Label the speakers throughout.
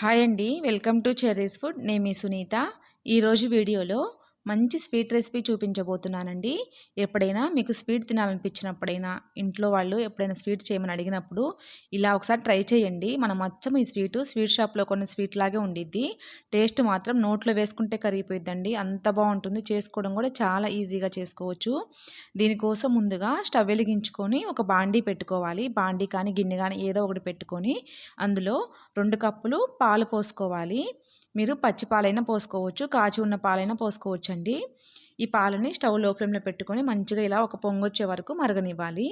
Speaker 1: Hi అండి. Welcome to Cherry's food. నేను మీ సునీత. ఈరోజు వీడియోలో మంచి స్వీట్ రెసిపీ చూపించబోతున్నానండి. ఎప్పుడైనా మీకు స్వీట్ తినాలనిపించినప్పుడైనా ఇంట్లో వాళ్ళు ఎప్పుడైనా స్వీట్ చేయమని అడిగినప్పుడు ఇలా ఒకసారి ట్రై చేయండి. మనం అచ్చం ఈ స్వీట్ స్వీట్ షాప్లో కొన్ని స్వీట్ లాగే ఉండిద్ది. టేస్ట్ మాత్రం నోట్లో వేసుకుంటే కరిగిపోయిద్దండి. అంత బాగుంటుంది. చేసుకోవడం కూడా చాలా ఈజీగా చేసుకోవచ్చు. దీనికోసం ముందుగా స్టవ్ వెలిగించుకొని ఒక బాండీ పెట్టుకోవాలి. బాండీ కానీ గిన్నె కానీ ఏదో ఒకటి పెట్టుకొని అందులో రెండు కప్పులు పాలు పోసుకోవాలి. మీరు పచ్చి పాలైనా పోసుకోవచ్చు కాచి ఉన్న పాలైనా పోసుకోవచ్చు అండి ఈ పాలని స్టవ్లో ఫ్లేమ్లో పెట్టుకొని మంచిగా ఇలా ఒక పొంగొచ్చే వరకు మరగనివ్వాలి.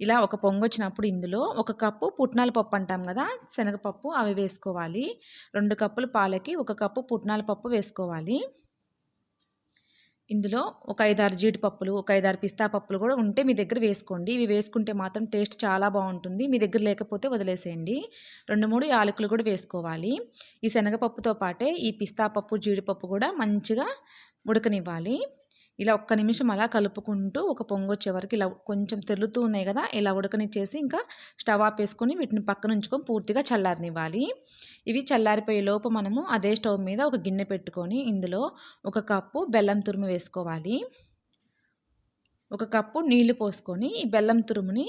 Speaker 1: ఇలా ఒక పొంగొచ్చినప్పుడు ఇందులో ఒక కప్పు పుట్నాల పప్పు అంటాం కదా శనగపప్పు అవి వేసుకోవాలి. రెండు కప్పుల పాలకి ఒక కప్పు పుట్నాల పప్పు వేసుకోవాలి. ఇందులో ఒక ఐదారు జీడిపప్పులు ఒక ఐదారు పిస్తా పప్పులు కూడా ఉంటే మీ దగ్గర వేసుకోండి. ఇవి వేసుకుంటే మాత్రం టేస్ట్ చాలా బాగుంటుంది. మీ దగ్గర లేకపోతే వదిలేసేయండి. రెండు మూడు యాలకులు కూడా వేసుకోవాలి. ఈ శనగపప్పుతో పాటే ఈ పిస్తా పప్పు జీడిపప్పు కూడా మంచిగా ఉడకనివ్వాలి. ఇలా ఒక్క నిమిషం అలా కలుపుకుంటూ ఒక పొంగు వచ్చే వరకు ఇలా కొంచెం తెరులుతూ ఉన్నాయి కదా ఇలా ఉడకనిచ్చేసి ఇంకా స్టవ్ ఆపేసుకొని వీటిని పక్కన ఉంచుకొని పూర్తిగా చల్లారనివ్వాలి. ఇవి చల్లారిపోయే లోపు మనము అదే స్టవ్ మీద ఒక గిన్నె పెట్టుకొని ఇందులో ఒక కప్పు బెల్లం తురుము వేసుకోవాలి. ఒక కప్పు నీళ్ళు పోసుకొని ఈ బెల్లం తురుముని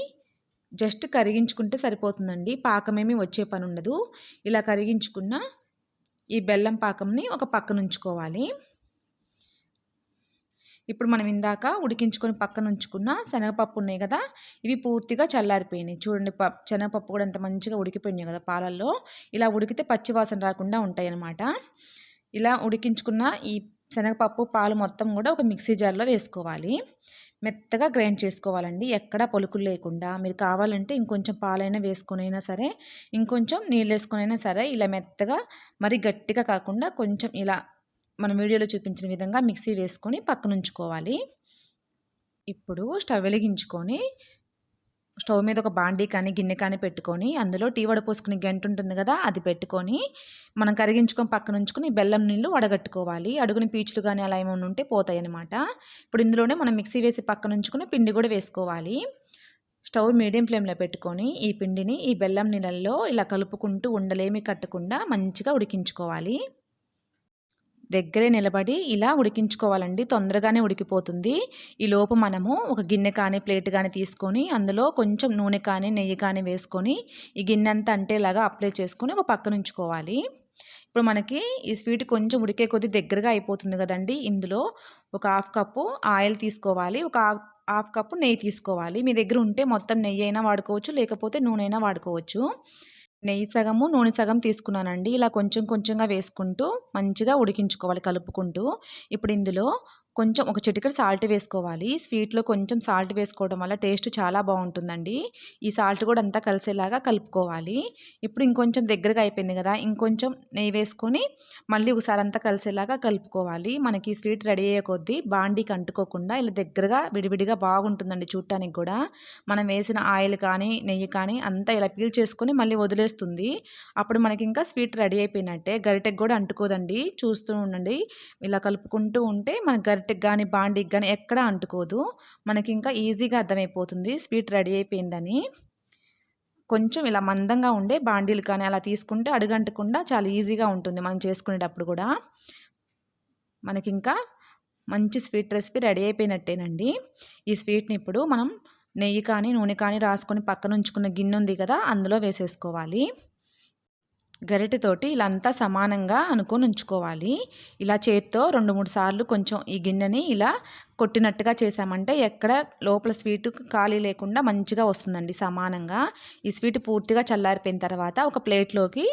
Speaker 1: జస్ట్ కరిగించుకుంటే సరిపోతుందండి పాకమేమి వచ్చే పని ఉండదు. ఇలా కరిగించుకున్న ఈ బెల్లం పాకంని ఒక పక్కన ఉంచుకోవాలి. ఇప్పుడు మనం ఇందాక ఉడికించుకొని పక్కన ఉంచుకున్న శనగపప్పు ఉన్నాయి కదా ఇవి పూర్తిగా చల్లారిపోయినాయి. చూడండి శనగపప్పు కూడా ఎంత మంచిగా ఉడికిపోయినాయి కదా పాలల్లో. ఇలా ఉడికితే పచ్చివాసన రాకుండా ఉంటాయి అన్నమాట ఇలా ఉడికించుకున్న ఈ శనగపప్పు పాలు మొత్తం కూడా ఒక మిక్సీ జార్లో వేసుకోవాలి. మెత్తగా గ్రైండ్ చేసుకోవాలండి. ఎక్కడా పొలుకులు లేకుండా. మీరు కావాలంటే ఇంకొంచెం పాలైనా వేసుకొనైనా సరే ఇంకొంచెం నీళ్ళు వేసుకొనైనా సరే ఇలా మెత్తగా మరి గట్టిగా కాకుండా కొంచెం ఇలా మనం వీడియోలో చూపించిన విధంగా మిక్సీ వేసుకొని పక్కనుంచుకోవాలి. ఇప్పుడు స్టవ్ వెలిగించుకొని స్టవ్ మీద ఒక బాండీ కానీ గిన్నె కానీ పెట్టుకొని అందులో టీ వడపోసుకునే గంట ఉంటుంది కదా అది పెట్టుకొని మనం కరిగించుకొని పక్కన ఉంచుకొని బెల్లం నీళ్ళు వడగట్టుకోవాలి. అడుగుని పీచులు కానీ అలా ఏమైనా ఉంటే పోతాయి అనమాట ఇప్పుడు ఇందులోనే మనం మిక్సీ వేసి పక్కన ఉంచుకొని పిండి కూడా వేసుకోవాలి. స్టవ్ మీడియం ఫ్లేమ్లో పెట్టుకొని ఈ పిండిని ఈ బెల్లం నీళ్ళల్లో ఇలా కలుపుకుంటూ ఉండలేమి కట్టకుండా మంచిగా ఉడికించుకోవాలి. దగ్గరే నిలబడి ఇలా ఉడికించుకోవాలండి. తొందరగానే ఉడికిపోతుంది. ఈ లోపు మనము ఒక గిన్నె కానీ ప్లేట్ కానీ తీసుకొని అందులో కొంచెం నూనె కానీ నెయ్యి కానీ వేసుకొని ఈ గిన్నె అంతా అంటేలాగా అప్లై చేసుకొని ఒక పక్కన ఉంచుకోవాలి. ఇప్పుడు మనకి ఈ స్వీట్ కొంచెం ఉడికే కొద్దీ దగ్గరగా అయిపోతుంది కదండి. ఇందులో ఒక హాఫ్ కప్పు ఆయిల్ తీసుకోవాలి. ఒక హాఫ్ కప్పు నెయ్యి తీసుకోవాలి. మీ దగ్గర ఉంటే మొత్తం నెయ్యి అయినా వాడుకోవచ్చు లేకపోతే నూనె అయినా వాడుకోవచ్చు. నెయ్యి సగము నూనె సగం తీసుకున్నానండి. ఇలా కొంచెం కొంచెంగా వేసుకుంటూ మంచిగా ఉడికించుకోవాలి కలుపుకుంటూ. ఇప్పుడు ఇందులో కొంచెం ఒక చిటికెడు సాల్ట్ వేసుకోవాలి. స్వీట్లో కొంచెం సాల్ట్ వేసుకోవడం వల్ల టేస్ట్ చాలా బాగుంటుందండి. ఈ సాల్ట్ కూడా అంతా కలిసేలాగా కలుపుకోవాలి. ఇప్పుడు ఇంకొంచెం దగ్గరగా అయిపోయింది కదా ఇంకొంచెం నెయ్యి వేసుకొని మళ్ళీ ఒకసారి అంతా కలిసేలాగా కలుపుకోవాలి. మనకి స్వీట్ రెడీ అయ్యే కొద్దీ బాండీకి అంటుకోకుండా ఇలా దగ్గరగా విడివిడిగా బాగుంటుందండి చూడటానికి కూడా. మనం వేసిన ఆయిల్ కానీ నెయ్యి కానీ అంతా ఇలా పీల్ చేసుకొని మళ్ళీ వదిలేస్తుంది. అప్పుడు మనకి ఇంకా స్వీట్ రెడీ అయిపోయినట్టే. గరిటెకి కూడా అంటుకోదండి. చూస్తూ ఉండండి. ఇలా కలుపుకుంటూ ఉంటే మన గరి గరిటెకి కానీ బాండీకి కానీ ఎక్కడ అంటుకోదు. మనకి ఇంకా ఈజీగా అర్థమైపోతుంది. స్వీట్ రెడీ అయిపోయిందని. కొంచెం ఇలా మందంగా ఉండే బాండీలు కానీ అలా తీసుకుంటే అడుగంటకుండా చాలా ఈజీగా ఉంటుంది మనం చేసుకునేటప్పుడు కూడా. మనకి ఇంకా మంచి స్వీట్ రెసిపీ రెడీ అయిపోయినట్టేనండి. ఈ స్వీట్ని ఇప్పుడు మనం నెయ్యి కానీ నూనె కానీ రాసుకొని పక్కన ఉంచుకున్న గిన్నె ఉంది కదా అందులో వేసేసుకోవాలి. గరిటెతోటి ఇలా అంతా సమానంగా అనుకొని ఉంచుకోవాలి. ఇలా చేత్తో రెండు మూడు సార్లు కొంచెం ఈ గిన్నెని ఇలా కొట్టినట్టుగా చేసామంటే ఎక్కడ లోపల స్వీట్ ఖాళీ లేకుండా మంచిగా వస్తుందండి సమానంగా. ఈ స్వీట్ పూర్తిగా చల్లారిపోయిన తర్వాత ఒక ప్లేట్లోకి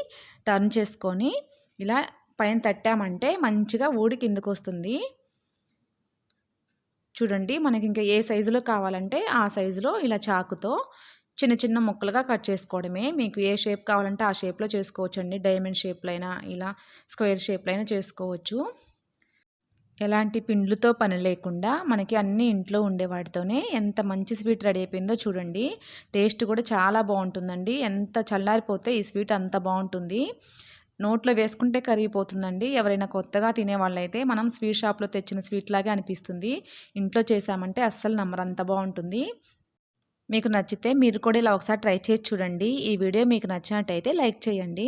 Speaker 1: టర్న్ చేసుకొని ఇలా పైన తట్టామంటే మంచిగా ఊడి కిందకు వస్తుంది. చూడండి మనకి ఇంకా ఏ సైజులో కావాలంటే ఆ సైజులో ఇలా చాకుతో చిన్న చిన్న ముక్కలుగా కట్ చేసుకోవడమే. మీకు ఏ షేప్ కావాలంటే ఆ షేప్లో చేసుకోవచ్చండి. డైమండ్ షేప్లో అయినా ఇలా స్క్వేర్ షేప్లో అయినా చేసుకోవచ్చు. ఎలాంటి పిండ్లతో పని లేకుండా మనకి అన్ని ఇంట్లో ఉండేవాటితోనే ఎంత మంచి స్వీట్ రెడీ అయిపోయిందో చూడండి. టేస్ట్ కూడా చాలా బాగుంటుందండి. ఎంత చల్లారిపోతే ఈ స్వీట్ అంత బాగుంటుంది. నోట్లో వేసుకుంటే కరిగిపోతుందండి. ఎవరైనా కొత్తగా తినేవాళ్ళైతే మనం స్వీట్ షాప్లో తెచ్చిన స్వీట్ లాగే అనిపిస్తుంది. ఇంట్లో చేసామంటే అస్సలు నమ్మరంత అంత బాగుంటుంది. మీకు నచ్చితే మీరు కూడా ఇలా ఒకసారి ట్రై చేసి చూడండి. ఈ వీడియో మీకు నచ్చినట్టయితే లైక్ చేయండి.